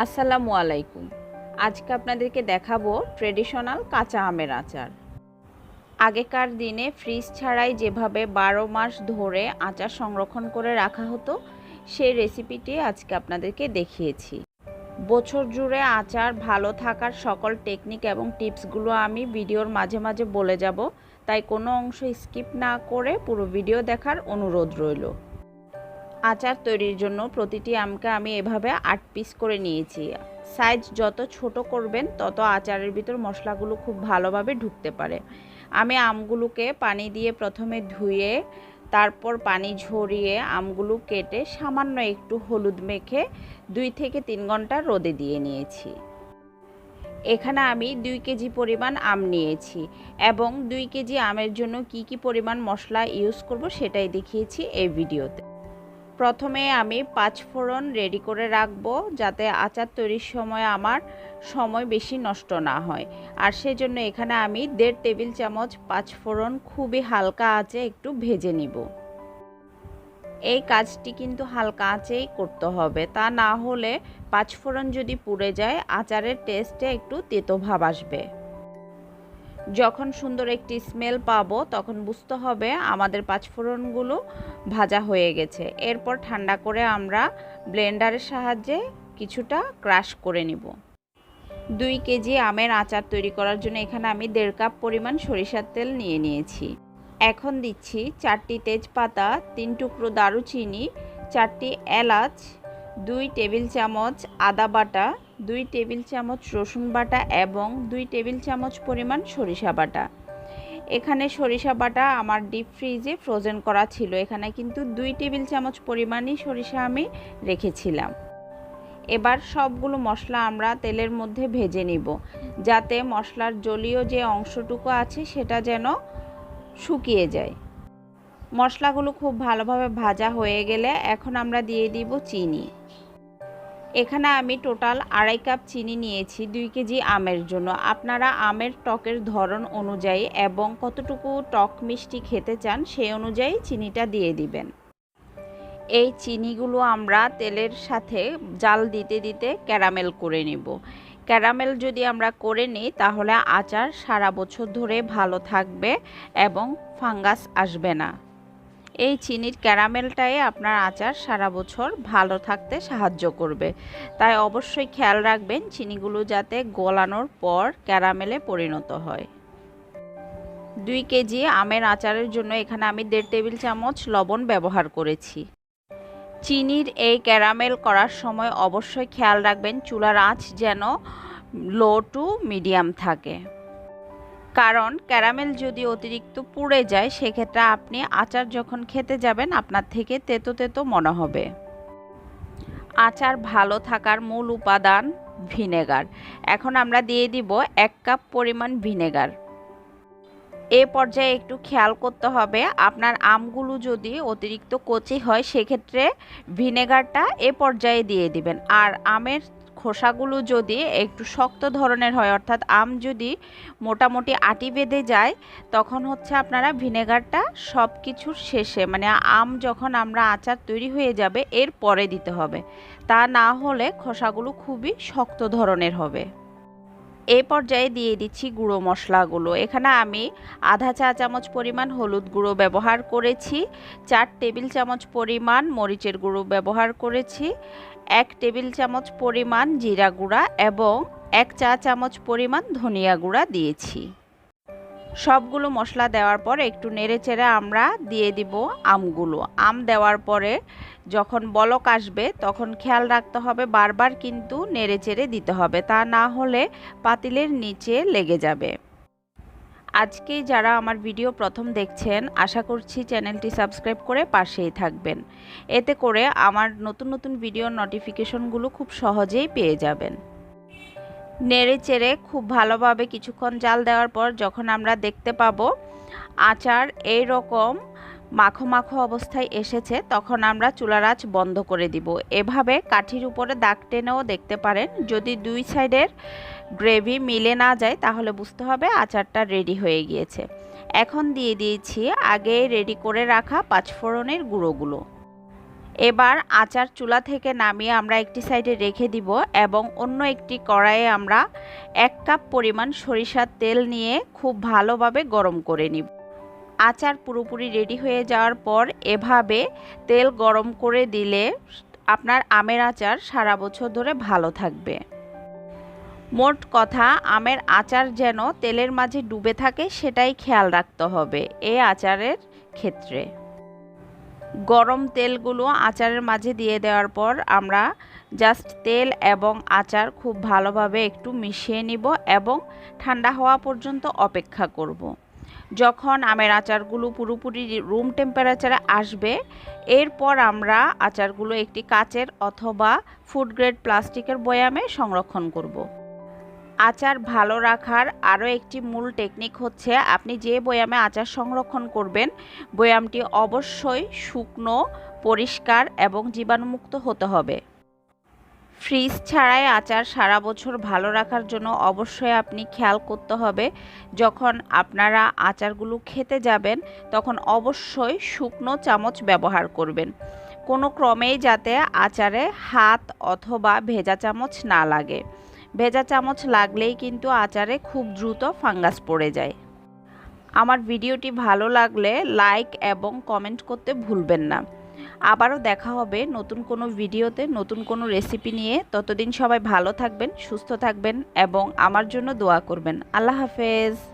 আসসালামু আলাইকুম। আজকে আপনাদেরকে দেখাবো ট্রেডিশনাল কাঁচা আমের আচার। আগেকার দিনে ফ্রিজ ছাড়াই যেভাবে বারো মাস ধরে আচার সংরক্ষণ করে রাখা হতো, সেই রেসিপিটি আজকে আপনাদেরকে দেখিয়েছি। বছর জুড়ে আচার ভালো থাকার সকল টেকনিক এবং টিপসগুলো আমি ভিডিওর মাঝে মাঝে বলে যাব, তাই কোনো অংশ স্কিপ না করে পুরো ভিডিও দেখার অনুরোধ রইল। আচার তৈরির জন্য প্রতিটি আমকে আমি এভাবে আট পিস করে নিয়েছি। সাইজ যত ছোট করবেন, তত আচারের ভিতর মশলাগুলো খুব ভালোভাবে ঢুকতে পারে। আমি আমগুলোকে পানি দিয়ে প্রথমে ধুয়ে, তারপর পানি ঝরিয়ে আমগুলো কেটে সামান্য একটু হলুদ মেখে দুই থেকে তিন ঘণ্টা রোদে দিয়ে নিয়েছি। এখানে আমি দুই কেজি পরিমাণ আম নিয়েছি এবং দুই কেজি আমের জন্য কি কি পরিমাণ মশলা ইউজ করব সেটাই দেখিয়েছি এই ভিডিওতে। প্রথমে আমি পাঁচ ফোড়ন রেডি করে রাখব যাতে আচার তৈরির সময় আমার সময় বেশি নষ্ট না হয়। আর সেজন্য এখানে আমি দেড় টেবিল চামচ পাঁচ ফোড়ন খুবই হালকা আঁচে একটু ভেজে নিব। এই কাজটি কিন্তু হালকা আঁচেই করতে হবে। তা না হলে পাঁচ ফোড়ন যদি পুড়ে যায়, আচারের টেস্টে একটু তেতো ভাব আসবে। যখন সুন্দর একটি স্মেল পাবো, তখন বুঝতে হবে আমাদের পাঁচফোড়নগুলো ভাজা হয়ে গেছে। এরপর ঠান্ডা করে আমরা ব্লেন্ডারের সাহায্যে কিছুটা ক্রাশ করে নিব। দুই কেজি আমের আচার তৈরি করার জন্য এখানে আমি দেড় কাপ পরিমাণ সরিষার তেল নিয়ে নিয়েছি। এখন দিচ্ছি চারটি তেজপাতা, তিন টুকরো দারুচিনি, চারটি এলাচ, দুই টেবিল চামচ আদা বাটা দুই টেবিল চামচ রসুন বাটা এবং দুই টেবিল চামচ পরিমাণ সরিষা বাটা। এখানে সরিষা বাটা আমার ডিপ ফ্রিজে ফ্রোজেন করা ছিল। এখানে কিন্তু দুই টেবিল চামচ পরিমাণই সরিষা আমি রেখেছিলাম। এবার সবগুলো মশলা আমরা তেলের মধ্যে ভেজে নিব, যাতে মশলার জলীয় যে অংশটুকু আছে সেটা যেন শুকিয়ে যায়। মশলাগুলো খুব ভালোভাবে ভাজা হয়ে গেলে এখন আমরা দিয়ে দিব চিনি। এখানে আমি টোটাল আড়াই কাপ চিনি নিয়েছি, দুই কেজি আমের জন্য। আপনারা আমের টকের ধরন অনুযায়ী এবং কতটুকু টক মিষ্টি খেতে চান সেই অনুযায়ী চিনিটা দিয়ে দিবেন। এই চিনিগুলো আমরা তেলের সাথে জাল দিতে দিতে ক্যারামেল করে নিব। ক্যারামেল যদি আমরা করে নিই, তাহলে আচার সারা বছর ধরে ভালো থাকবে এবং ফাঙ্গাস আসবে না। এই চিনির ক্যারামেলটাই আপনার আচার সারা বছর ভালো থাকতে সাহায্য করবে। তাই অবশ্যই খেয়াল রাখবেন চিনিগুলো যাতে গলানোর পর ক্যারামেলে পরিণত হয়। দুই কেজি আমের আচারের জন্য এখানে আমি দেড় টেবিল চামচ লবণ ব্যবহার করেছি। চিনির এই ক্যারামেল করার সময় অবশ্যই খেয়াল রাখবেন চুলার আঁচ যেন লো টু মিডিয়াম থাকে। কারণ ক্যারামেল যদি অতিরিক্ত পুড়ে যায়, সেক্ষেত্রে আপনি আচার যখন খেতে যাবেন, আপনার থেকে তেতো তেতো মনে হবে। আচার ভালো থাকার মূল উপাদান ভিনেগার। এখন আমরা দিয়ে দিব এক কাপ পরিমাণ ভিনেগার। এ পর্যায়ে একটু খেয়াল করতে হবে, আপনার আমগুলো যদি অতিরিক্ত কচি হয়, সেক্ষেত্রে ভিনেগারটা এ পর্যায়ে দিয়ে দিবেন। আর আমের খোসাগুলো যদি একটু শক্ত ধরনের হয়, অর্থাৎ আম যদি মোটামুটি আটি বেঁধে যায়, তখন হচ্ছে আপনারা ভিনেগারটা সব কিছুর শেষে মানে আম যখন আমরা আচার তৈরি হয়ে যাবে, এর পরে দিতে হবে। তা না হলে খোসাগুলো খুবই শক্ত ধরনের হবে। এই পর্যায়ে দিয়ে দিচ্ছি গুঁড়ো মশলাগুলো। এখানে আমি আধা চা চামচ পরিমাণ হলুদ গুঁড়ো ব্যবহার করেছি, চার টেবিল চামচ পরিমাণ মরিচের গুঁড়ো ব্যবহার করেছি, এক টেবিল চামচ পরিমাণ জিরা গুঁড়া এবং এক চা চামচ পরিমাণ ধনিয়া গুঁড়া দিয়েছি। সবগুলো মশলা দেওয়ার পর একটু নেড়েচেড়ে আমরা দিয়ে দিব আমগুলো। আম দেওয়ার পরে যখন বলক আসবে, তখন খেয়াল রাখতে হবে বারবার কিন্তু নেড়েচেড়ে দিতে হবে, তা না হলে পাতিলের নিচে লেগে যাবে। আজকে যারা আমার ভিডিও প্রথম দেখছেন, আশা করছি চ্যানেলটি সাবস্ক্রাইব করে পাশেই থাকবেন। এতে করে আমার নতুন নতুন ভিডিও নোটিফিকেশনগুলো খুব সহজেই পেয়ে যাবেন। নেড়ে চেড়ে খুব ভালোভাবে কিছুক্ষণ জাল দেওয়ার পর যখন আমরা দেখতে পাবো আচার এই রকম মাখো মাখো অবস্থায় এসেছে, তখন আমরা চুলার আঁচ বন্ধ করে দিব। এভাবে কাঠির উপরে দাগ টেনেও দেখতে পারেন। যদি দুই সাইডের গ্রেভি মিলে না যায়, তাহলে বুঝতে হবে আচারটা রেডি হয়ে গিয়েছে। এখন দিয়ে দিয়েছি আগে রেডি করে রাখা পাঁচফোড়নের গুঁড়োগুলো। এবার আচার চুলা থেকে নামিয়ে আমরা একটি সাইডে রেখে দিব এবং অন্য একটি কড়াইয়ে আমরা এক কাপ পরিমাণ সরিষার তেল নিয়ে খুব ভালোভাবে গরম করে নিব। আচার পুরোপুরি রেডি হয়ে যাওয়ার পর এভাবে তেল গরম করে দিলে আপনার আমের আচার সারা বছর ধরে ভালো থাকবে। মোট কথা, আমের আচার যেন তেলের মাঝে ডুবে থাকে সেটাই খেয়াল রাখতে হবে এই আচারের ক্ষেত্রে। গরম তেলগুলো আচারের মাঝে দিয়ে দেওয়ার পর আমরা জাস্ট তেল এবং আচার খুব ভালোভাবে একটু মিশিয়ে নিব এবং ঠান্ডা হওয়া পর্যন্ত অপেক্ষা করব। যখন আমের আচারগুলো পুরোপুরি রুম টেম্পারেচারে আসবে, এরপর আমরা আচারগুলো একটি কাচের অথবা ফুড গ্রেড প্লাস্টিকের বয়ামে সংরক্ষণ করব। আচার ভালো রাখার আরও একটি মূল টেকনিক হচ্ছে আপনি যে বয়ামে আচার সংরক্ষণ করবেন, বয়ামটি অবশ্যই শুকনো, পরিষ্কার এবং জীবাণুমুক্ত হতে হবে। ফ্রিজ ছাড়াই আচার সারা বছর ভালো রাখার জন্য অবশ্যই আপনি খেয়াল করতে হবে, যখন আপনারা আচারগুলো খেতে যাবেন, তখন অবশ্যই শুকনো চামচ ব্যবহার করবেন। কোনো ক্রমেই যাতে আচারে হাত অথবা ভেজা চামচ না লাগে। ভেজা চামচ লাগলেই কিন্তু আচারে খুব দ্রুত ফাঙ্গাস পড়ে যায়। আমার ভিডিওটি ভালো লাগলে লাইক এবং কমেন্ট করতে ভুলবেন না। আবারও দেখা হবে নতুন কোনো ভিডিওতে, নতুন কোনো রেসিপি নিয়ে। ততদিন সবাই ভালো থাকবেন, সুস্থ থাকবেন এবং আমার জন্য দোয়া করবেন। আল্লাহ হাফেজ।